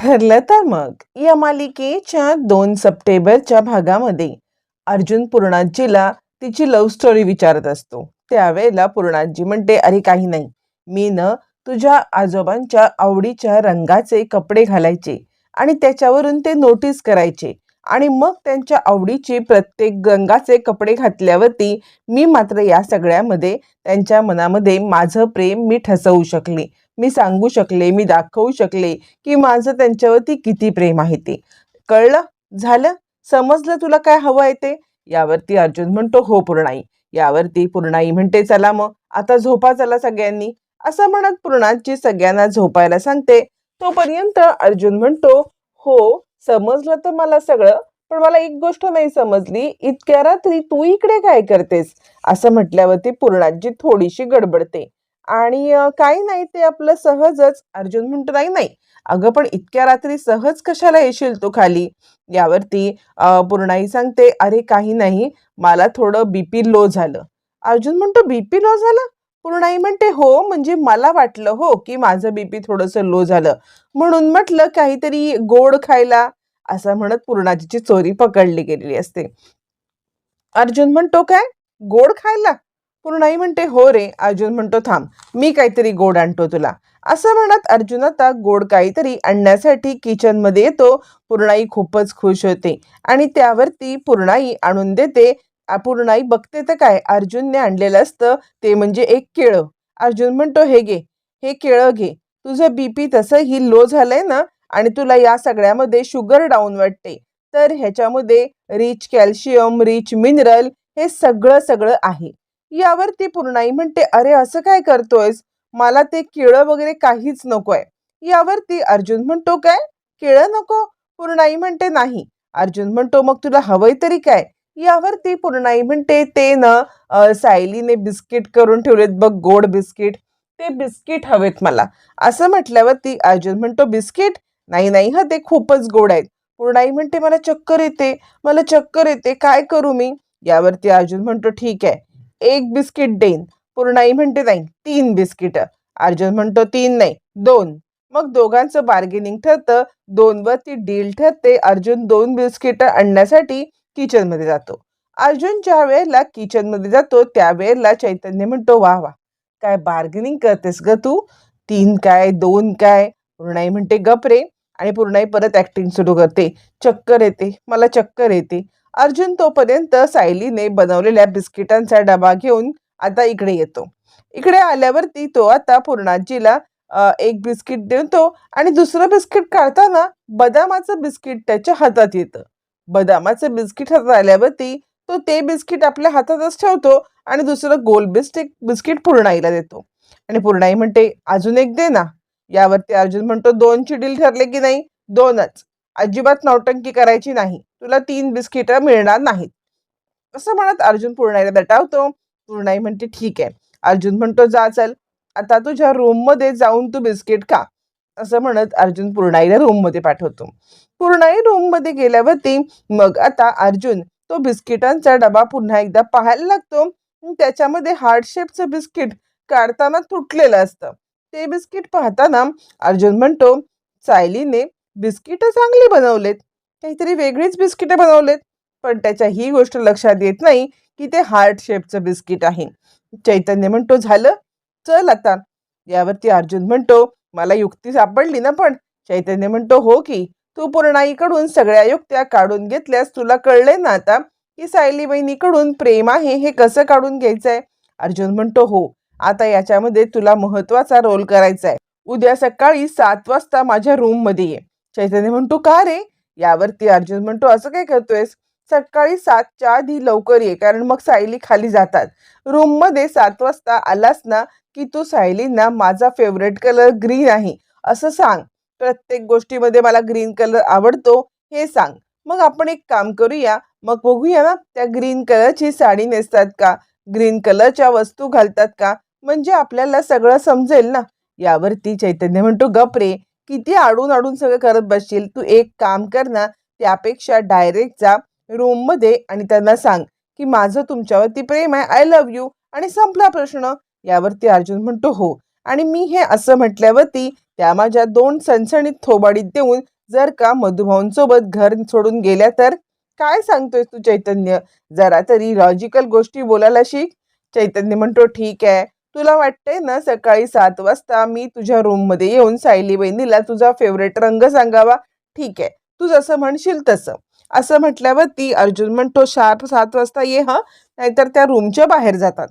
ठरलं तर मग. या मालिकेच्या दोन सप्टेंबरच्या भागामध्ये अर्जुन पूर्णाजीला तिची लव्ह स्टोरी विचारत असतो. त्यावेळेला पूर्णाजी म्हणते अरे काही नाही. मी न तुझ्या आजोबांच्या आवडीच्या रंगाचे कपडे घालायचे आणि त्याच्यावरून ते नोटीस करायचे आणि मग त्यांच्या आवडीचे प्रत्येक रंगाचे कपडे घातल्यावरती मी मात्र या सगळ्यामध्ये त्यांच्या मनामध्ये माझं प्रेम मी ठसवू शकले. मी सांगू शकले मी दाखवू शकले की माझं त्यांच्यावरती किती प्रेम आहे ते. कळलं? झालं? समजलं तुला काय हवं आहे ते? यावरती अर्जुन म्हणतो हो पूर्णाई. यावरती पूर्णाई म्हणते चला मग आता झोपा चला सगळ्यांनी. असं म्हणत पूर्णाची सगळ्यांना झोपायला सांगते. तोपर्यंत अर्जुन म्हणतो हो समजलं तर मला सगळं पण मला एक गोष्ट नाही समजली. इतक्या रात्री तू इकडे काय करतेस? असं म्हटल्यावरती पूर्णाजी थोडीशी गडबडते. आणि काही नाही ते आपलं सहजच. अर्जुन म्हणतो नाही नाही. अगं पण इतक्या रात्री सहज कशाला येशील तू खाली? यावरती पूर्णाई सांगते अरे काही नाही. मला थोडं बीपी लो झालं. अर्जुन म्हणतो बीपी लो झालं? पूर्णाई म्हणते हो म्हणजे मला वाटलं हो की माझं बीपी थोडंसं लो झालं. म्हणून म्हटलं काहीतरी गोड खायला. असं म्हणत पूर्णाजीची चोरी पकडली गेलेली असते. अर्जुन म्हणतो काय? गोड खायला? पूर्णाई म्हणते हो रे अर्जुन म्हणतो थांब मी काहीतरी गोड आणतो तुला. असं म्हणत अर्जुन आता गोड काहीतरी आणण्यासाठी किचनमध्ये येतो. पूर्णाई खूपच खुश होते आणि त्यावरती पूर्णाई आणून देते. पूर्णाई बघते तर काय अर्जुनने आणलेलं असतं ते म्हणजे एक केळं. अर्जुन म्हणतो हे घे हे केळं घे. तुझं बीपी तसंही लो झालंय ना आणि तुला या सगळ्यामध्ये शुगर डाऊन वाटते. तर ह्याच्यामध्ये रिच कॅल्शियम रिच मिनरल हे सगळं सगळं आहे. यावरती पूर्णाई म्हणते अरे असं काय करतोयस? मला ते केळं वगैरे काहीच नको आहे यावरती अर्जुन म्हणतो काय? केळं नको? पूर्णाई म्हणते नाही. अर्जुन म्हणतो मग तुला हवंय तरी काय? यावरती पूर्णाई म्हणते ते ना सायलीने बिस्किट करून ठेवलेत बघ गोड बिस्किट. ते बिस्किट हवेत मला. असं म्हटल्यावर ती अर्जुन म्हणतो बिस्किट? नाही नाही हा ते खूपच गोड आहेत. पूर्णाई म्हणते मला चक्कर येते मला चक्कर येते काय करू मी? यावरती अर्जुन म्हणतो ठीक आहे. एक बिस्किट देईन. पूर्णाई म्हणते नाही तीन बिस्किट. अर्जुन म्हणतो तीन नाही दोन. मग दोघांचं बार्गेनिंग ठरतं. दोनवर ती डील ठरते. अर्जुन दोन बिस्किट आणण्यासाठी किचनमध्ये जातो. अर्जुन ज्या वेळेला किचनमध्ये जातो त्यावेळेला चैतन्य म्हणतो वा वा काय बार्गेनिंग करतेस ग तू? तीन काय दोन काय? पूर्णाई म्हणते गप रे. आणि पूर्णाई परत ऍक्टिंग सुरू करते. चक्कर येते. मला चक्कर येते. अर्जुन तोपर्यंत सायलीने बनवलेल्या बिस्किटांचा डबा घेऊन आता इकडे येतो. इकडे आल्यावरती तो आता पूर्णाजीला एक बिस्किट देतो आणि दुसरं बिस्किट काढताना बदामाचं बिस्किट त्याच्या हातात येतं. बदामाचं बिस्किट हातात आल्यावरती तो ते बिस्किट आपल्या हातातच ठेवतो आणि दुसरं गोल बिस्टिक बिस्किट पूर्णाईला देतो. आणि पूर्णाई म्हणते अजून एक दे ना. यावरती अर्जुन म्हणतो दोनची डील ठरले की नाही? दोनच. अजिबात नौटंकी करायची नाही. तुला तीन बिस्किट मिळणार नाहीत. असं म्हणत अर्जुन पूर्णाईला दटावतो. पूर्णाई म्हणते ठीक आहे. अर्जुन म्हणतो जा चल. आता तुझ्या रूममध्ये जाऊन तू बिस्किट खा. असं म्हणत अर्जुन पूर्णाईला रूममध्ये पाठवतो. पूर्णाई रूममध्ये गेल्यावरती मग आता अर्जुन तो बिस्किटांचा डबा पुन्हा एकदा पाहायला लागतो. त्याच्यामध्ये हार्ट शेपचं बिस्किट काढताना तुटलेलं असतं. ते बिस्किट पाहताना अर्जुन म्हणतो सायलीने बिस्किट चांगली बनवलेत. काहीतरी वेगळीच बिस्किटं बनवलेत पण त्याच्या ही गोष्ट लक्षात येत नाही की ते हार्ट शेपचं बिस्किट आहे. चैतन्य म्हणतो झालं चल आता. यावरती अर्जुन म्हणतो मला युक्ती सापडली ना पण. चैतन्य म्हणतो हो की तू पूर्णाईकडून सगळ्या युक्त्या काढून घेतल्यास तुला कळले ना आता की सायली बहिणीकडून प्रेम आहे हे कसं काढून घ्यायचंय? अर्जुन म्हणतो हो आता याच्यामध्ये तुला महत्त्वाचा रोल करायचा आहे उद्या सकाळी सात वाजता माझ्या रूममध्ये ये. चैतन्य म्हणतो का रे? यावरती अर्जुन म्हणतो असं काय करतोयस? सकाळी सातच्या आधी लवकर ये कारण मग सायली खाली जातात. रूममध्ये सात वाजता आलास ना की तू सायलींना माझा फेवरेट कलर ग्रीन आहे असं सांग. प्रत्येक गोष्टीमध्ये मला ग्रीन कलर आवडतो हे सांग. मग आपण एक काम करूया मग बघूया ना त्या ग्रीन कलरची साडी नेसतात का? ग्रीन कलरच्या वस्तू घालतात का? म्हणजे आपल्याला सगळं समजेल ना? यावरती चैतन्य म्हणतो गप रे किती आडून आडून सगळं करत बसशील तू एक काम कर ना त्यापेक्षा डायरेक्ट जा रूममध्ये आणि त्यांना सांग की माझं तुमच्यावरती प्रेम आहे आय लव्ह यू आणि संपला प्रश्न. यावरती अर्जुन म्हणतो हो. आणि मी हे असं म्हटल्यावरती त्या माझ्या दोन सणसणीत थोबाडीत देऊन जर का मधुभाऊंसोबत घर सोडून गेल्या तर? काय सांगतोय तू चैतन्य? जरा तरी लॉजिकल गोष्टी बोलायला शिक. चैतन्य म्हणतो ठीक आहे. तुला वाटतंय ना सकाळी सात वाजता मी तुझ्या रूममध्ये येऊन सायली बहिणीला तुझा फेवरेट रंग सांगावा? ठीक आहे. तू जसं म्हणशील तसं. असं म्हटल्यावरती अर्जुन म्हणतो शार्प सात वाजता ये हा नाहीतर त्या रूमच्या बाहेर जातात.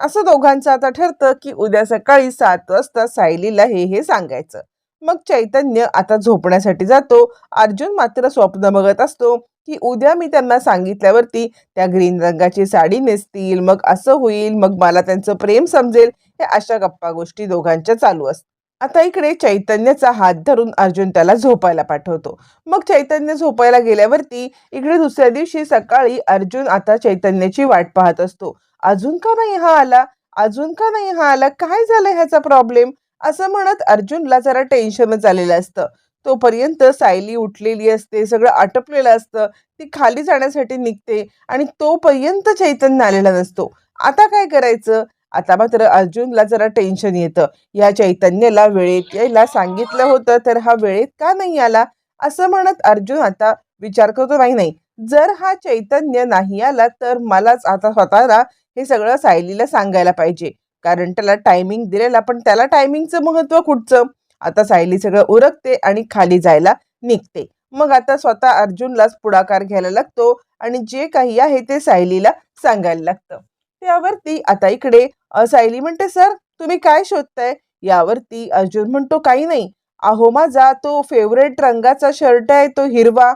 असं दोघांचं आता ठरतं की उद्या सकाळी सात वाजता सायलीला हे हे सांगायचं. मग चैतन्य आता झोपण्यासाठी जातो. अर्जुन मात्र स्वप्न बघत असतो. की उद्या मी त्यांना सांगितल्यावरती त्या ग्रीन रंगाची साडी नेसतील मग असं होईल मग मला त्यांचं प्रेम समजेल हे अशा गप्पा गोष्टी दोघांच्या चालू असतात. आता इकडे चैतन्याचा हात धरून अर्जुन त्याला झोपायला पाठवतो. मग चैतन्य झोपायला गेल्यावरती इकडे दुसऱ्या दिवशी सकाळी अर्जुन आता चैतन्याची वाट पाहत असतो. अजून का नाही हा आला? अजून का नाही हा आला? काय झालं ह्याचा प्रॉब्लेम असं म्हणत अर्जुनला जरा टेन्शनच आलेलं असतं. तोपर्यंत सायली उठलेली असते सगळं आटपलेलं असतं ती खाली जाण्यासाठी निघते आणि तोपर्यंत चैतन्य आलेला नसतो. आता काय करायचं? आता मात्र अर्जुनला जरा टेन्शन येतं. या चैतन्याला वेळेत यायला सांगितलं होतं तर हा वेळेत का नाही आला? असं म्हणत अर्जुन आता विचार करतो नाही नाही. जर हा चैतन्य नाही आला तर मलाच आता स्वतःला हे सगळं सायलीला सांगायला पाहिजे. कारण त्याला टायमिंग दिलेला पण त्याला टायमिंगचं महत्त्व कुठचं? आता सायली सगळं उरकते आणि खाली जायला निघते. मग आता स्वतः अर्जुनलाच पुढाकार घ्यायला लागतो आणि जे काही आहे ते सायलीला सांगायला लागतं. त्यावरती आता इकडे सायली म्हणते सर तुम्ही काय शोधताय? यावरती अर्जुन म्हणतो काही नाही. अहो माझा तो फेवरेट रंगाचा शर्ट आहे तो हिरवा.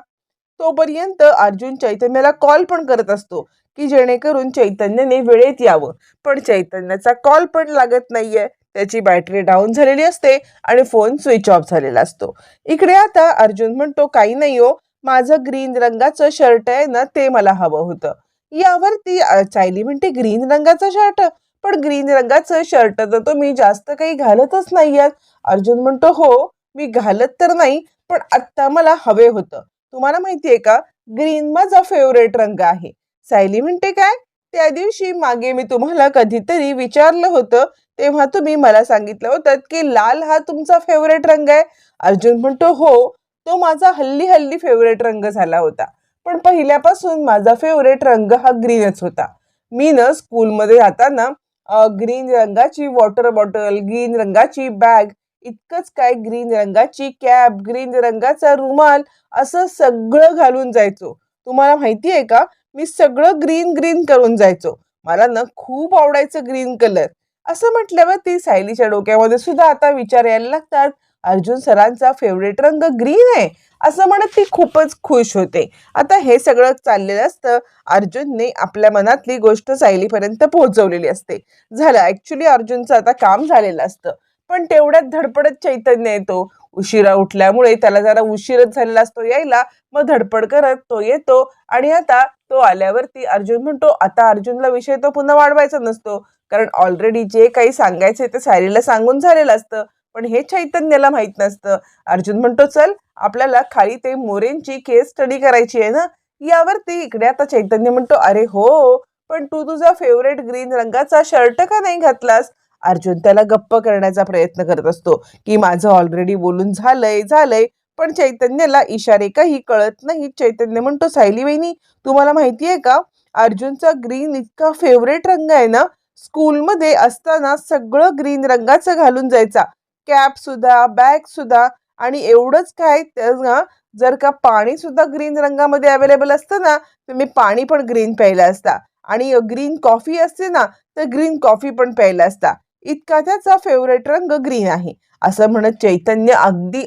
तोपर्यंत अर्जुन चैतन्याला कॉल पण करत असतो की जेणेकरून चैतन्याने वेळेत यावं. पण चैतन्याचा कॉल पण लागत नाहीये. त्याची बॅटरी डाऊन झालेली असते आणि फोन स्विच ऑफ झालेला असतो. इकडे आता अर्जुन म्हणतो काही नाही हो माझं ग्रीन रंगाचं शर्ट आहे ना ते मला हवं होतं. यावरती ती चायली म्हणते ग्रीन रंगाचं शर्ट? पण ग्रीन रंगाचं शर्ट तर तुम्ही जास्त काही घालतच नाही आहात अर्जुन म्हणतो हो मी घालत तर नाही पण आत्ता मला हवे होतं. तुम्हाला माहितीये का ग्रीन माझा फेवरेट रंग आहे. सायली म्हणते काय? त्या दिवशी मागे मी तुम्हाला कधीतरी विचारलं होतं तेव्हा तुम्ही मला सांगितलं होतं की लाल हा तुमचा फेवरेट रंग आहे. अर्जुन म्हणतो हो तो माझा हल्ली हल्ली फेवरेट रंग झाला होता. पण पहिल्यापासून माझा फेवरेट रंग हा ग्रीनच होता. मी ना स्कूलमध्ये जाताना ग्रीन रंगाची वॉटर बॉटल ग्रीन रंगाची बॅग इतकंच काय ग्रीन रंगाची कॅप ग्रीन रंगाचा रुमाल असं सगळं घालून जायचो. तुम्हाला माहिती आहे का? मी सगळं ग्रीन ग्रीन करून जायचो. मला ना खूप आवडायचं ग्रीन कलर असं म्हटल्यावर ती सायलीच्या डोक्यामध्ये सुद्धा आता विचार यायला लागतात. अर्जुन सरांचा फेवरेट रंग ग्रीन आहे असं म्हणत ती खूपच खुश होते. आता हे सगळं चाललेलं असतं अर्जुनने आपल्या मनातली गोष्ट सायलीपर्यंत पोहोचवलेली असते. झालं ऍक्च्युली अर्जुनचं आता काम झालेलं असतं. पण तेवढ्यात धडपडत चैतन्य येतो. उशिरा उठल्यामुळे त्याला जरा उशीरच झालेला असतो यायला. मग धडपड करत तो येतो आणि आता तो आल्यावरती अर्जुन म्हणतो आता अर्जुनला विषय तो पुन्हा वाढवायचा नसतो. कारण ऑलरेडी जे काही सांगायचे ते सायलीला सांगून झालेलं असतं. पण हे चैतन्याला माहीत नसतं. अर्जुन म्हणतो चल आपल्याला खाली ते मोरेंची केस स्टडी करायची आहे ना? यावरती इकडे आता चैतन्य म्हणतो अरे हो पण तू तुझा फेवरेट ग्रीन रंगाचा शर्ट का नाही घातलास? अर्जुन त्याला गप्प करण्याचा प्रयत्न करत असतो की माझं ऑलरेडी बोलून झालंय झालंय पण चैतन्याला इशारे काही कळत नाही. चैतन्य म्हणतो सायली वहिनी तुम्हाला माहिती आहे का? अर्जुनचा ग्रीन इतका फेवरेट रंग आहे ना स्कूलमध्ये असताना सगळं ग्रीन रंगाचं घालून जायचा. कॅप सुद्धा बॅग सुद्धा आणि एवढंच काय तर ना, जर का पाणी सुद्धा ग्रीन रंगामध्ये अवेलेबल असतं ना तर मी पाणी पण ग्रीन प्यायला असता. आणि ग्रीन कॉफी असते ना तर ग्रीन कॉफी पण प्यायला असता. इतका त्याचा फेवरेट रंग ग्रीन आहे. असं म्हणत चैतन्य अगदी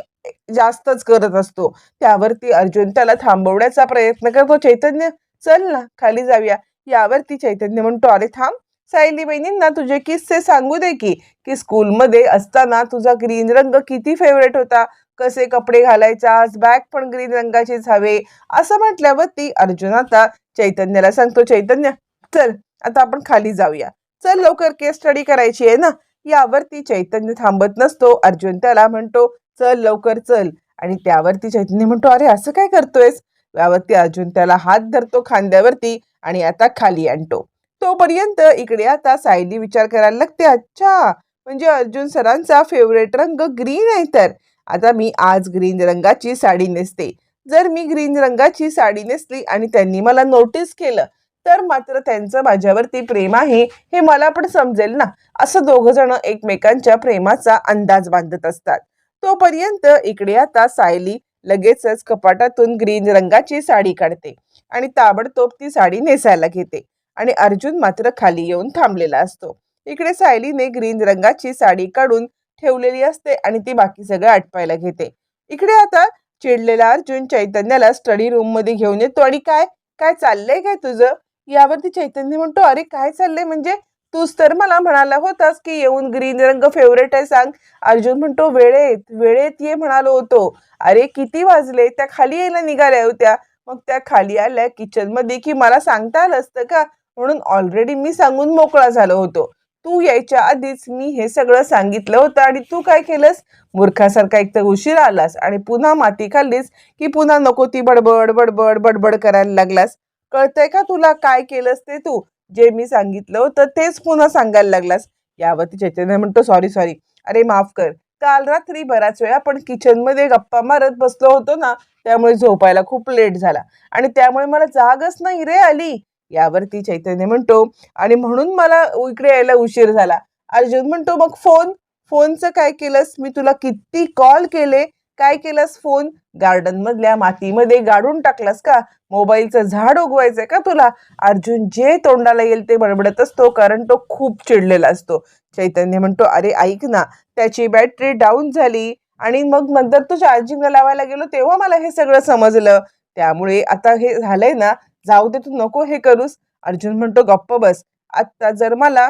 जास्तच करत असतो. त्यावरती अर्जुन त्याला थांबवण्याचा प्रयत्न करतो. चैतन्य चल ना खाली जाऊया. यावरती चैतन्य म्हणतो अरे थांब सायली बहिणींना तुझे किस्से सांगू दे की की स्कूलमध्ये असताना तुझा ग्रीन रंग किती फेवरेट होता? कसे कपडे घालायचा? बॅग पण ग्रीन रंगाचीच हवे. असं म्हटल्यावरती अर्जुन आता चैतन्याला सांगतो चैतन्य चल आता आपण खाली जाऊया. चल लवकर केस स्टडी करायची आहे ना? यावरती चैतन्य थांबत नसतो. अर्जुन त्याला म्हणतो चल लवकर चल. आणि त्यावरती चैतन्य म्हणतो अरे असं काय करतोयस? यावरती अर्जुन त्याला हात धरतो खांद्यावरती आणि आता खाली आणतो. तोपर्यंत इकडे आता सायली विचार करायला लागते अच्छा म्हणजे अर्जुन सरांचा फेवरेट रंग ग्रीन आहे तर. आता मी आज ग्रीन रंगाची साडी नेसते. जर मी ग्रीन रंगाची साडी नेसली आणि त्यांनी मला नोटीस केलं तर मात्र त्यांचं माझ्यावरती प्रेम आहे हे मला पण समजेल ना असं दोघ जण एकमेकांच्या प्रेमाचा अंदाज बांधत असतात. तोपर्यंत इकडे आता सायली लगेचच कपाटातून ग्रीन रंगाची साडी काढते आणि ताबडतोब ती साडी नेसायला घेते. आणि अर्जुन मात्र खाली येऊन थांबलेला असतो. इकडे सायलीने ग्रीन रंगाची साडी काढून ठेवलेली असते आणि ती बाकी सगळं आटपायला घेते. इकडे आता चिडलेला अर्जुन चैतन्याला स्टडी रूममध्ये घेऊन येतो. आणि काय? काय चाललंय काय तुझं? यावरती चैतन्य म्हणतो अरे काय चाललंय? म्हणजे तूच तर मला म्हणाला होतास की येऊन ग्रीन रंग फेवरेट आहे सांग. अर्जुन म्हणतो वेळेत वेळेत ये म्हणालो होतो. अरे किती वाजले? त्या खाली यायला निघाल्या होत्या. मग त्या खाली आल्या किचनमध्ये की मला सांगता आलं असतं का? म्हणून ऑलरेडी मी सांगून मोकळा झालो होतो. तू यायच्या आधीच मी हे सगळं सांगितलं होतं आणि तू काय केलंस? मूर्खासारखा एक तर उशीर आलास आणि पुन्हा माती खाल्लीस की पुन्हा नको ती बडबड बडबड बडबड करायला लागलास? कळतंय का तुला काय केलंस ते तू? जे मी सांगितलं होतं तेच पुन्हा सांगायला लागलास. यावरती चैतन्य म्हणतो सॉरी सॉरी अरे माफ कर. काल रात्री बराच वेळा आपण किचनमध्ये गप्पा मारत बसलो होतो ना त्यामुळे झोपायला खूप लेट झाला आणि त्यामुळे मला जागच नाही रे आली. यावरती चैतन्य म्हणतो. आणि म्हणून मला इकडे यायला उशीर झाला. अर्जुन म्हणतो मग फोन फोनचं काय केलंस? मी तुला किती कॉल केले? काय केलंस फोन गार्डन मधल्या मातीमध्ये गाडून टाकलास का? मोबाईलचं झाड उगवायचंय का तुला? अर्जुन जे तोंडाला येईल ते बडबडत असतो कारण तो खूप चिडलेला असतो. चैतन्य म्हणतो अरे ऐक ना त्याची बॅटरी डाऊन झाली. आणि मग नंतर तो चार्जिंगला लावायला गेलो तेव्हा मला हे सगळं समजलं. त्यामुळे आता हे झालंय ना जाऊ दे तू नको हे करूस. अर्जुन म्हणतो गप्प बस. आत्ता जर मला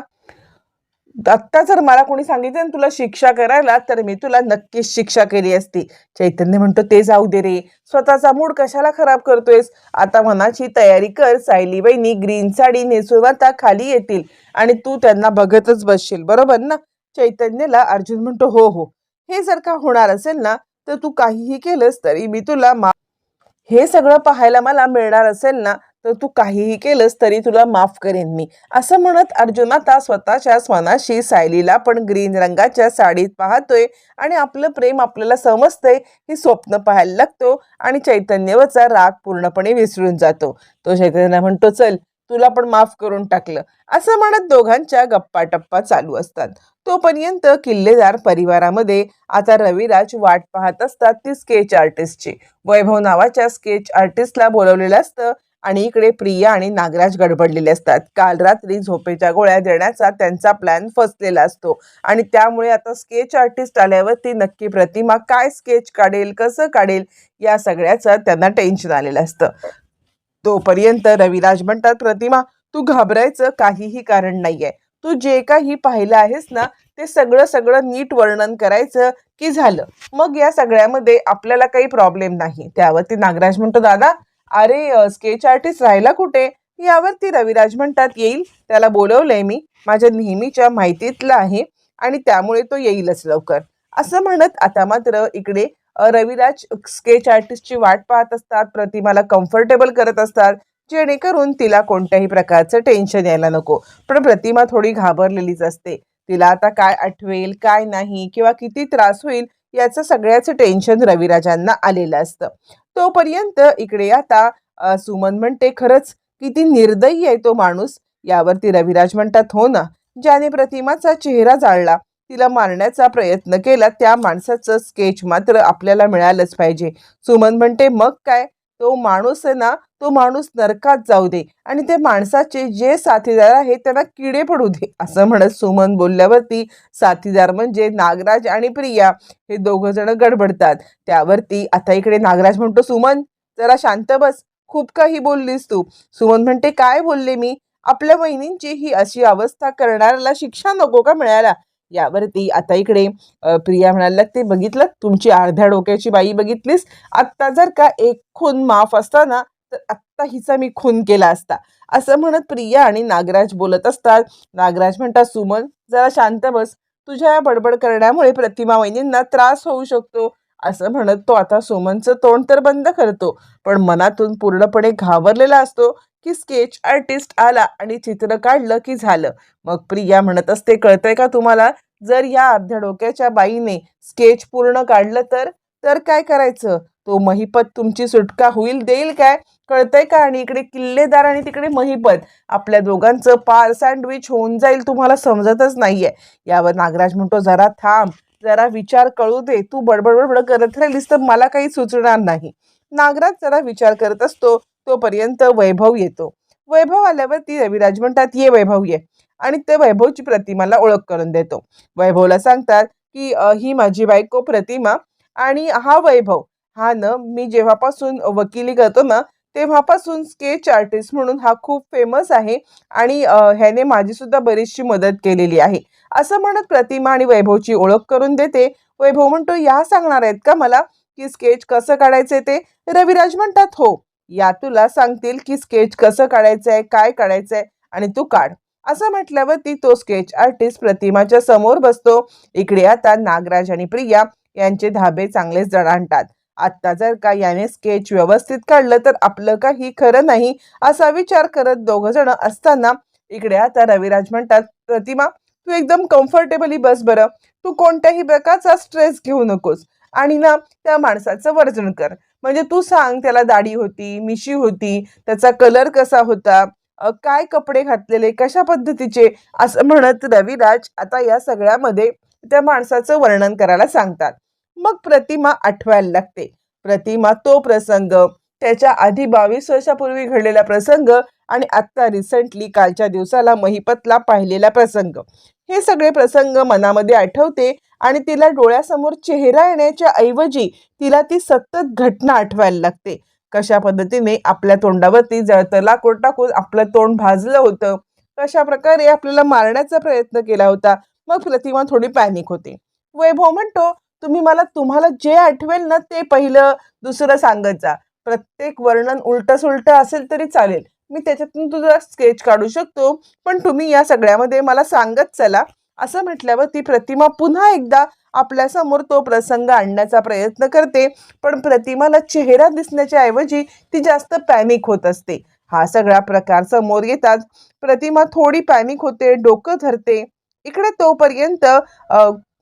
आत्ता जर मला कोणी सांगितलं तुला शिक्षा करायला तर मी तुला नक्कीच शिक्षा केली असती. चैतन्य म्हणतो ते जाऊ दे रे. स्वतःचा मूड कशाला खराब करतोयस? आता मनाची तयारी कर. सायली बहिणी ग्रीन साडी नेसून आता खाली येतील आणि तू त्यांना बघतच बसशील. बरोबर ना? चैतन्यला अर्जुन म्हणतो हो हो. हे जर का होणार असेल ना तर तू काहीही केलंस तरी मी तुला मा हे सगळं पाहायला मला मिळणार असेल ना तर तू काहीही केलंस तरी तुला माफ करेन मी. असं म्हणत अर्जुन आता स्वतःच्या स्वनाशी सायलीला पण ग्रीन रंगाच्या साडीत पाहतोय आणि आपलं प्रेम आपल्याला समजतंय ही स्वप्न पाहायला लागतो आणि चैतन्यवरचा राग पूर्णपणे विसरून जातो. तो चैतन्य म्हणतो चल तुला पण माफ करून टाकलं. असं म्हणत दोघांच्या गप्पा टप्पा चालू असतात. तोपर्यंत किल्लेदार परिवारामध्ये आता रविराज वाट पाहत असतात ती स्केच आर्टिस्टची वैभव नावाच्या स्केच आर्टिस्टला बोलवलेलं असतं आणि इकडे प्रिया आणि नागराज गडबडलेले असतात. काल रात्री झोपेच्या गोळ्या देण्याचा त्यांचा प्लॅन फसलेला असतो आणि त्यामुळे आता स्केच आर्टिस्ट आल्यावरती नक्की प्रतिमा काय स्केच काढेल कसं काढेल या सगळ्याचं त्यांना टेन्शन आलेलं असतं. तोपर्यंत रविराज म्हणतात प्रतिमा तू घाबरायचं काहीही कारण नाहीये. तू जे काही पाहिलं आहेस ना ते सगळं सगळं नीट वर्णन करायचं की झालं. मग या सगळ्यामध्ये आपल्याला काही प्रॉब्लेम नाही. त्यावरती नागराज म्हणतो दादा अरे स्केच आर्टिस्ट राहिला कुठे? यावरती रविराज म्हणतात येईल. त्याला बोलवलंय मी. माझ्या नेहमीच्या माहितीतलं आहे आणि त्यामुळे तो येईलच लवकर. असं म्हणत आता मात्र इकडे रविराज स्केच आर्टिस्टची वाट पाहत असतात प्रतिमाला कम्फर्टेबल करत असतात. जेणेकरून तिला कोणत्याही प्रकारचं टेन्शन यायला नको. पण प्रतिमा थोडी घाबरलेलीच असते. तिला आता काय आठवेल काय नाही किंवा किती त्रास होईल याचं सगळ्याचं टेन्शन रविराजांना आलेलं असतं. तोपर्यंत इकडे आता सुमन म्हणते खरंच किती निर्दयी आहे तो माणूस. यावरती रविराज म्हणतात हो ना. ज्याने प्रतिमाचा चेहरा जाळला तिला मारण्याचा प्रयत्न केला त्या माणसाचं स्केच मात्र आपल्याला मिळालंच पाहिजे. सुमन म्हणते मग काय? तो माणूस आहे ना तो माणूस नरकात जाऊ दे आणि त्या माणसाचे जे साथीदार आहेत त्यांना किडे पडू दे असं म्हणत सुमन बोलल्यावरती साथीदार म्हणजे नागराज आणि प्रिया हे दोघं जण गडबडतात. त्यावरती आता इकडे नागराज म्हणतो सुमन जरा शांत बस खूप काही बोललीस तू. सुमन म्हणते काय बोलले मी? आपल्या वहिनींची ही अशी अवस्था करणाऱ्याला शिक्षा नको का मिळायला? यावरती आता इकडे प्रिया म्हणायला लागते बघितलं? तुमची अर्ध्या डोक्याची बाई बघितलीस? आत्ता जर का एक खून माफ असताना तर आत्ता हिचा मी खून केला असता. असं म्हणत प्रिया आणि नागराज बोलत असतात. नागराज म्हणतात सुमन जरा शांत बस. तुझ्या या बडबड करण्यामुळे प्रतिमा वहिनींना त्रास होऊ शकतो. असं म्हणत तो आता सुमनचं तोंड तर बंद करतो पण मनातून पूर्णपणे घाबरलेला असतो. की स्केच आर्टिस्ट आला आणि चित्र काढलं की झालं. मग प्रिया म्हणत असते कळतंय का तुम्हाला? जर या अर्ध्या डोक्याच्या बाईने स्केच पूर्ण काढलं तर? तर काय करायचं? तो महिपत तुमची सुटका होईल देईल काय? कळतंय का? आणि इकडे किल्लेदार आणि तिकडे महिपत. आपल्या दोघांचं पार सँडविच होऊन जाईल तुम्हाला समजतच नाहीये. यावर नागराज म्हणतो जरा थांब जरा विचार कळू दे. तू बडबड बडबड करत राहिलीस तर मला काही सुचणार नाही. नागराज जरा विचार करत असतो. तोपर्यंत वैभव येतो. वैभव आल्यावर ती रविराज म्हणतात ये वैभव ये. आणि ते वैभवची प्रतिमाला ओळख करून देतो. वैभवला सांगतात की ही माझी बायको प्रतिमा आणि हा वैभव हा न मी जेव्हापासून वकिली करतो ना तेव्हापासून स्केच आर्टिस्ट म्हणून हा खूप फेमस आहे आणि ह्याने माझी सुद्धा बरीचशी मदत केलेली आहे. असं म्हणत प्रतिमा आणि वैभवची ओळख करून देते. वैभव म्हणतो या सांगणार आहेत का मला की स्केच कसं काढायचे ते? रविराज म्हणतात हो. या तुला सांगतील की स्केच कसं काढायचं आहे काय काढायचं आहे आणि तू काढ. असं म्हटल्यावर ती तो स्केच आर्टिस्ट प्रतिमाच्या समोर बसतो. इकडे आता नागराज आणि प्रिया यांचे धाबे चांगलेच जणांतात आत्ता जर का याने स्केच व्यवस्थित काढलं तर आपलं काही खरं नाही असा विचार करत दोघ जण असताना इकडे आता रविराज म्हणतात प्रतिमा तू एकदम कम्फर्टेबली बस बरं. तू कोणत्याही प्रकारचा स्ट्रेस घेऊ नकोस. आणि ना त्या माणसाचं वर्जन कर. म्हणजे तू सांग त्याला दाढी होती मिशी होती त्याचा कलर कसा होता काय कपडे घातलेले कशा पद्धतीचे असं म्हणत रविराज आता या सगळ्यामध्ये त्या माणसाचं वर्णन करायला सांगतात. मग प्रतिमा आठवायला लागते. प्रतिमा तो प्रसंग त्याच्या आधी बावीस वर्षापूर्वी घडलेला प्रसंग आणि आत्ता रिसेंटली कालच्या दिवसाला महिपतला पाहिलेला प्रसंग. हे सगळे प्रसंग मनामध्ये आठवते आणि तिला डोळ्यासमोर चेहरा येण्याच्या ऐवजी तिला ती सतत घटना आठवायला लागते. कशा पद्धतीने आपल्या तोंडावरती जळतला कोट टाकून आपलं तोंड भाजलं होतं कशा प्रकारे आपल्याला मारण्याचा प्रयत्न केला होता मग प्रतिमा थोडी पॅनिक होते. वैभव म्हणतो तुम्ही मला तुम्हाला जे आठवेल ना ते पहिलं दुसरं सांगत जा. प्रत्येक वर्णन उलटं सुलटं असेल तरी चालेल. मी त्याच्यातून तुझा स्केच काढू शकतो पण तुम्ही या सगळ्यामध्ये मला सांगत चला. असं म्हटल्यावर ती प्रतिमा पुन्हा एकदा आपल्यासमोर तो प्रसंग आणण्याचा प्रयत्न करते. पण प्रतिमाला चेहरा दिसण्याच्या ऐवजी ती जास्त पॅनिक होत असते. हा सगळा प्रकार समोर येतात प्रतिमा थोडी पॅनिक होते डोकं धरते. इकडे तोपर्यंत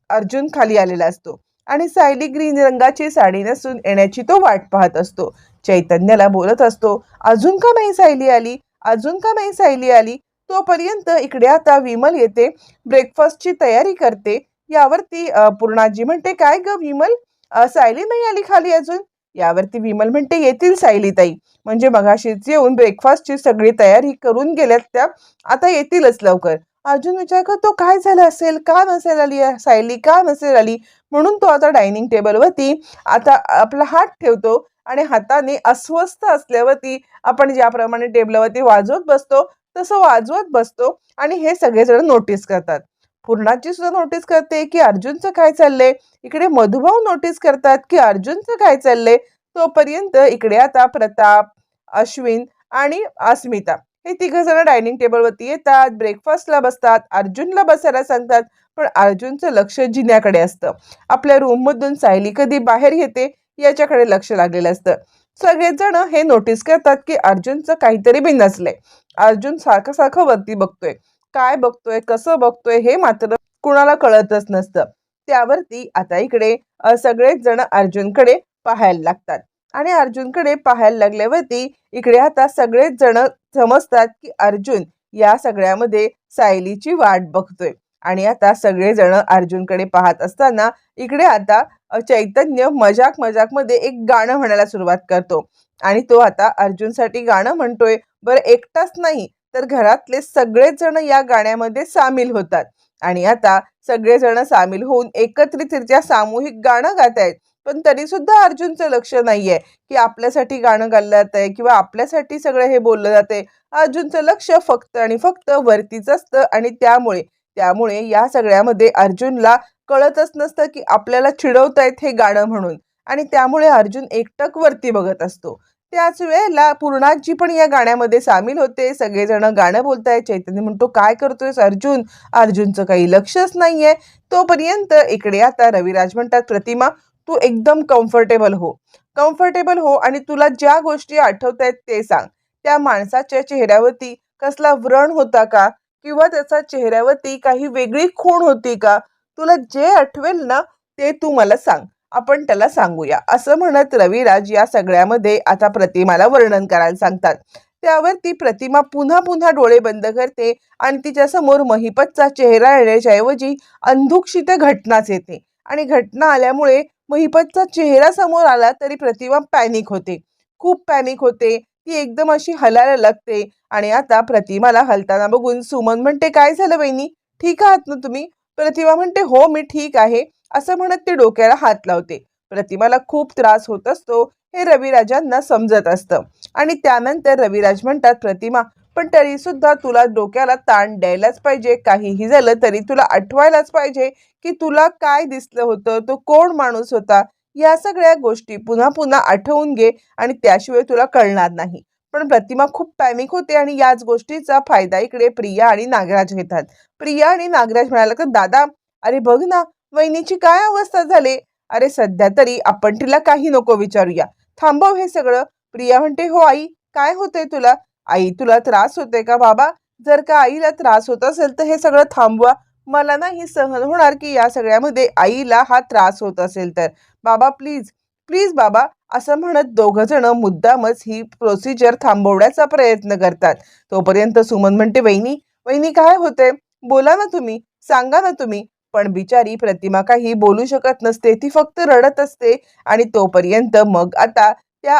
अर्जुन खाली आलेला असतो आणि सायली ग्रीन रंगाची साडी नसून येण्याची तो वाट पाहत असतो. चैतन्याला बोलत असतो अजून का नाही सायली आली? अजून का नाही सायली आली? तोपर्यंत इकडे आता विमल येते ब्रेकफास्टची तयारी करते. यावरती पूर्णाजी म्हणते काय ग विमल? सायली नाही आली खाली अजून? यावरती विमल म्हणते येतील सायलीताई म्हणजे मघाशीच येऊन ब्रेकफास्टची सगळी तयारी करून गेल्यात त्या. आता येतीलच लवकर. अर्जुन विचार करतो काय झालं असेल? का नसेल आली सायली? का नसेल आली? म्हणून तो आता डायनिंग टेबलवरती आता आपला हात ठेवतो आणि हाताने अस्वस्थ असल्यावरती आपण ज्याप्रमाणे टेबलावरती वाजवत बसतो तसं वाजवत बसतो आणि हे सगळेजण नोटीस करतात. पूर्णाची सुद्धा नोटीस करते की अर्जुनचं काय चाललंय? इकडे मधुभाऊ नोटीस करतात की अर्जुनचं काय चाललंय? तोपर्यंत इकडे आता प्रताप अश्विन आणि अस्मिता हे तिघ जण डायनिंग टेबलवरती येतात ब्रेकफास्टला बसतात अर्जुनला बसायला सांगतात पण अर्जुनचं लक्ष जिन्याकडे असतं. आपल्या रूममधून सायली कधी बाहेर येते याच्याकडे लक्ष लागलेलं असतं. सगळेच जण हे नोटीस करतात की अर्जुनचं काहीतरी बिनसलंय. अर्जुन सारखं सारखं वरती बघतोय. काय बघतोय कसं बघतोय हे मात्र कुणाला कळतच नसतं. त्यावरती आता इकडे सगळेच जण अर्जुनकडे पाहायला लागतात. आणि अर्जुनकडे पाहायला लागल्यावरती इकडे आता सगळेच जण समजतात की अर्जुन या सगळ्यामध्ये सायलीची वाट बघतोय. आणि आता सगळेजण अर्जुनकडे पाहत असताना इकडे आता चैतन्य मजाक मजाकमध्ये एक गाणं म्हणायला सुरुवात करतो. आणि तो आता अर्जुनसाठी गाणं म्हणतोय. बरं एकटाच नाही तर घरातले सगळेच जण या गाण्यामध्ये सामील होतात. आणि आता सगळेजण सामील होऊन एकत्रितरित्या सामूहिक गाणं गात आहेत. पण तरी सुद्धा अर्जुनचं लक्ष नाहीये की आपल्यासाठी गाणं गायलं जात आहे किंवा आपल्यासाठी सगळं हे बोललं जाते अर्जुनचं लक्ष फक्त आणि फक्त वरतीच असतं आणि त्यामुळे त्यामुळे या सगळ्यामध्ये अर्जुनला कळतच नसतं की आपल्याला चिडवतायत हे गाणं म्हणून. आणि त्यामुळे अर्जुन एकटक वरती बघत असतो. त्याच वेळेला पूर्णाजी पण या गाण्यामध्ये सामील होते. सगळेजण गाणं बोलताय चैतन्य म्हणतो काय करतोयस अर्जुन? अर्जुनचं काही लक्षच नाहीये. तोपर्यंत इकडे आता रविराज म्हणतात प्रतिमा तू एकदम कम्फर्टेबल हो. कम्फर्टेबल हो आणि तुला ज्या गोष्टी आठवत आहेत ते सांग. त्या माणसाच्या चेहऱ्यावरती कसला व्रण होता का? किंवा त्याचा चेहऱ्यावरती काही वेगळी खूण होती का? तुला जे आठवेल ना ते तू मला सांग. आपण त्याला सांगूया. असं म्हणत रविराज या सगळ्यामध्ये आता प्रतिमाला वर्णन करायला सांगतात. त्यावर ती प्रतिमा पुन्हा पुन्हा डोळे बंद करते आणि तिच्यासमोर महिपतचा चेहरा येण्याच्याऐवजी अंधुक्षित घटनाच येते. आणि घटना आल्यामुळे महिपतचा चेहरा समोर आला तरी प्रतिमा पॅनिक होते. खूप पॅनिक होते. ती एकदम अशी हलायला लागते. आणि आता प्रतिमाला हलताना बघून सुमन म्हणते काय झालं बहिणी? ठीक आहात ना तुम्ही? प्रतिमा म्हणते हो मी ठीक आहे. असं म्हणत ते डोक्याला हात लावते. प्रतिमाला खूप त्रास होत असतो हे रविराजांना समजत असतं. आणि त्यानंतर रविराज म्हणतात प्रतिमा पण तरी सुद्धा तुला डोक्याला ताण द्यायलाच पाहिजे. काहीही झालं तरी तुला आठवायलाच पाहिजे की तुला काय दिसलं होतं? तो कोण माणूस होता? या सगळ्या गोष्टी पुन्हा पुन्हा आठवून घे आणि त्याशिवाय तुला कळणार नाही. पण प्रतिमा खूप पॅनिक होते आणि याच गोष्टीचा फायदा इकडे प्रिया आणि नागराज घेतात. प्रिया आणि नागराज म्हणाला तर दादा अरे बघ ना वहिनीची काय अवस्था झाली? अरे सध्या तरी आपण तिला काही नको विचारूया. थांबव हे सगळं. प्रिया म्हणते हो आई काय होतंय तुला? आई तुला त्रास होतोय का बाबा? जर का आईला त्रास होत असेल तर हे सगळं थांबवा. मला ना ही सहन होणार की या सगळ्यामध्ये आईला हा त्रास होत असेल तर. बाबा प्लीज प्लीज बाबा असं म्हणत दोघं जण मुद्दामच ही प्रोसिजर थांबवण्याचा प्रयत्न करतात. तोपर्यंत सुमन म्हणते वहिनी वहिनी काय होते बोला ना तुम्ही सांगा ना तुम्ही. पण बिचारी प्रतिमा काही बोलू शकत नसते ती फक्त रडत असते आणि तोपर्यंत मग आता त्या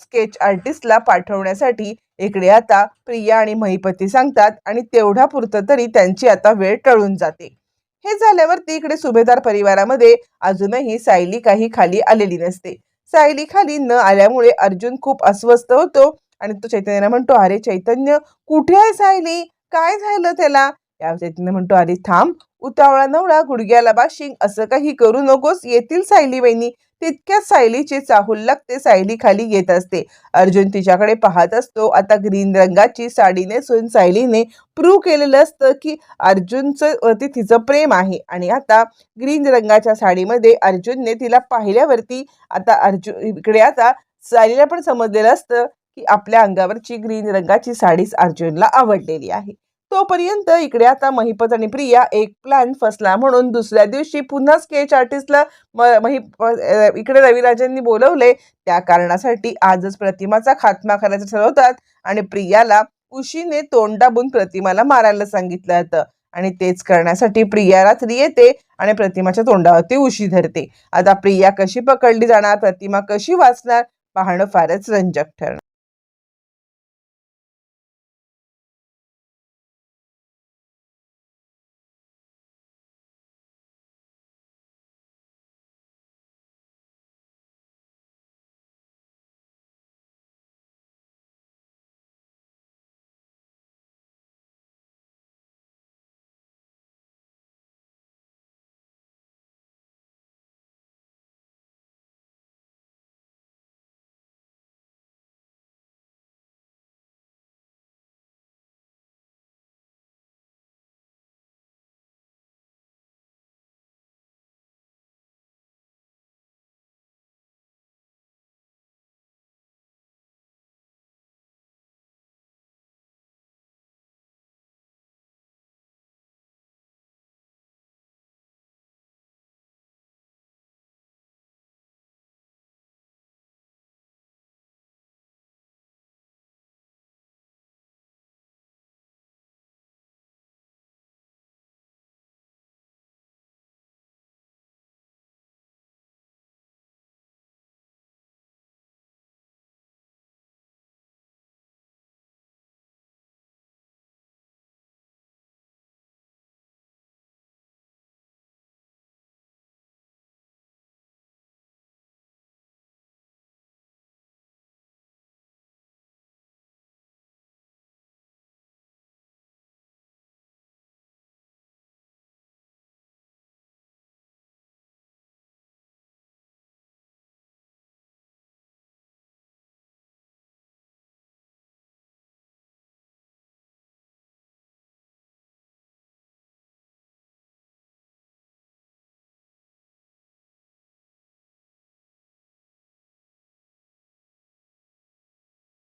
स्केच आर्टिस्टला पाठवण्यासाठी इकडे आता प्रिया आणि महिपती सांगतात आणि तेवढ्या पुरतं तरी त्यांची आता वेळ टळून जाते. हे झाल्यावरती इकडे सुभेदार परिवारामध्ये अजूनही सायली काही खाली आलेली नसते. सायली खाली न आल्यामुळे अर्जुन खूप अस्वस्थ होतो आणि तो चैतन्याला म्हणतो अरे चैतन्य कुठे आहे सायली? काय झालं त्याला? या चैतन्य म्हणतो अरे थांब उतावळा नवळा गुडघ्याला बाशिंग असं काही करू नकोस येतील सायली बहिणी तितक्याच सायलीचे चाहूल लागते सायली खाली येत असते. अर्जुन तिच्याकडे पाहत असतो आता ग्रीन रंगाची साडी नेसून सायलीने प्रूव्ह केलेलं असतं की अर्जुनचं वरती तिचं प्रेम आहे. आणि आता ग्रीन रंगाच्या साडीमध्ये अर्जुनने तिला पाहिल्यावरती आता अर्जुन इकडे आता सायलीला पण समजलेलं असतं की आपल्या अंगावरची ग्रीन रंगाची साडीच अर्जुनला आवडलेली आहे. तोपर्यंत इकडे आता महिपत आणि प्रिया एक प्लॅन फसला. म्हणून दुसऱ्या दिवशी पुन्हा स्केच आर्टिस्टला म महिप इकडे रविराजांनी बोलवले. त्या कारणासाठी आजच प्रतिमाचा खात्मा करायचं ठरवतात आणि प्रियाला उशीने तोंड दाबून प्रतिमाला मारायला सांगितलं जातं. आणि तेच करण्यासाठी प्रिया रात्री येते आणि प्रतिमाच्या तोंडावरती उशी धरते. आता प्रिया कशी पकडली जाणार? प्रतिमा कशी वाचणार? पाहणं फारच रंजक ठरणार.